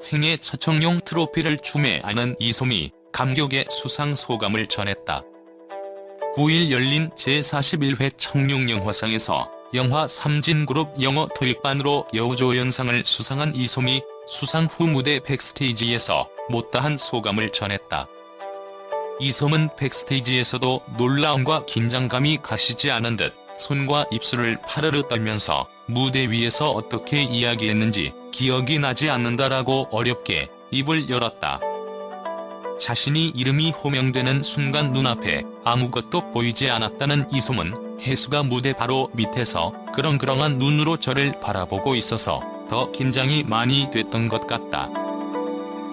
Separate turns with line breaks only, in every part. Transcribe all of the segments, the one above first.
생애 처청용 트로피를 안은 이솜이 감격의 수상 소감을 전했다. 9일 열린 제41회 청룡영화상에서 영화 삼진그룹 영어 토익반으로 여우조연상을 수상한 이솜이 수상 후 무대 백스테이지에서 못다한 소감을 전했다. 이솜은 백스테이지에서도 놀라움과 긴장감이 가시지 않은 듯 손과 입술을 파르르 떨면서 무대 위에서 어떻게 이야기했는지 기억이 나지 않는다라고 어렵게 입을 열었다. 자신이 이름이 호명되는 순간 눈앞에 아무것도 보이지 않았다는 이솜은 혜수가 무대 바로 밑에서 그렁그렁한 눈으로 저를 바라보고 있어서 더 긴장이 많이 됐던 것 같다.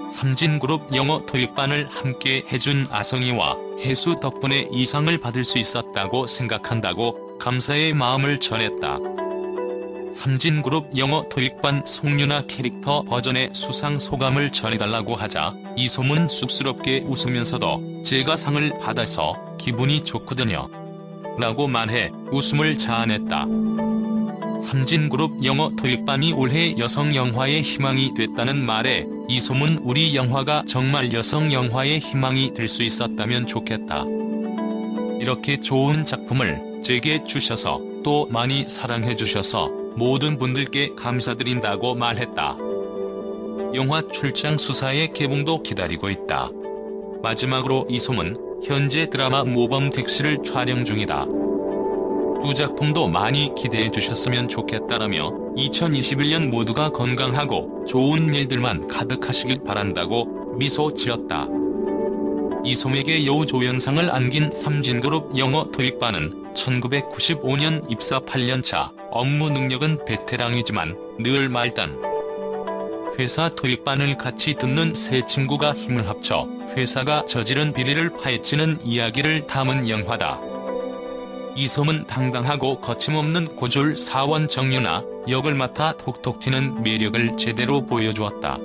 삼진그룹 영어 토익반을 함께 해준 아성이와 혜수 덕분에 이상을 받을 수 있었다고 생각한다고 감사의 마음을 전했다. 삼진그룹 영어 토익반 송유나 캐릭터 버전의 수상 소감을 전해달라고 하자 이솜은 쑥스럽게 웃으면서도 제가 상을 받아서 기분이 좋거든요. 라고 말해 웃음을 자아냈다. 삼진그룹 영어 토익반이 올해 여성 영화의 희망이 됐다는 말에 이솜은 우리 영화가 정말 여성 영화의 희망이 될 수 있었다면 좋겠다. 이렇게 좋은 작품을 제게 주셔서 또 많이 사랑해 주셔서 모든 분들께 감사드린다고 말했다. 영화 출장 수사의 개봉도 기다리고 있다. 마지막으로 이솜은 현재 드라마 모범 택시를 촬영 중이다. 두 작품도 많이 기대해 주셨으면 좋겠다라며 2021년 모두가 건강하고 좋은 일들만 가득하시길 바란다고 미소 지었다. 이솜에게 여우조연상을 안긴 삼진그룹 영어 토익반은 1995년 입사 8년차 업무 능력은 베테랑이지만 늘 말단. 회사 토익반을 같이 듣는 세 친구가 힘을 합쳐 회사가 저지른 비리를 파헤치는 이야기를 담은 영화다. 이솜은 당당하고 거침없는 고졸 사원 정유나 역을 맡아 톡톡 튀는 매력을 제대로 보여주었다.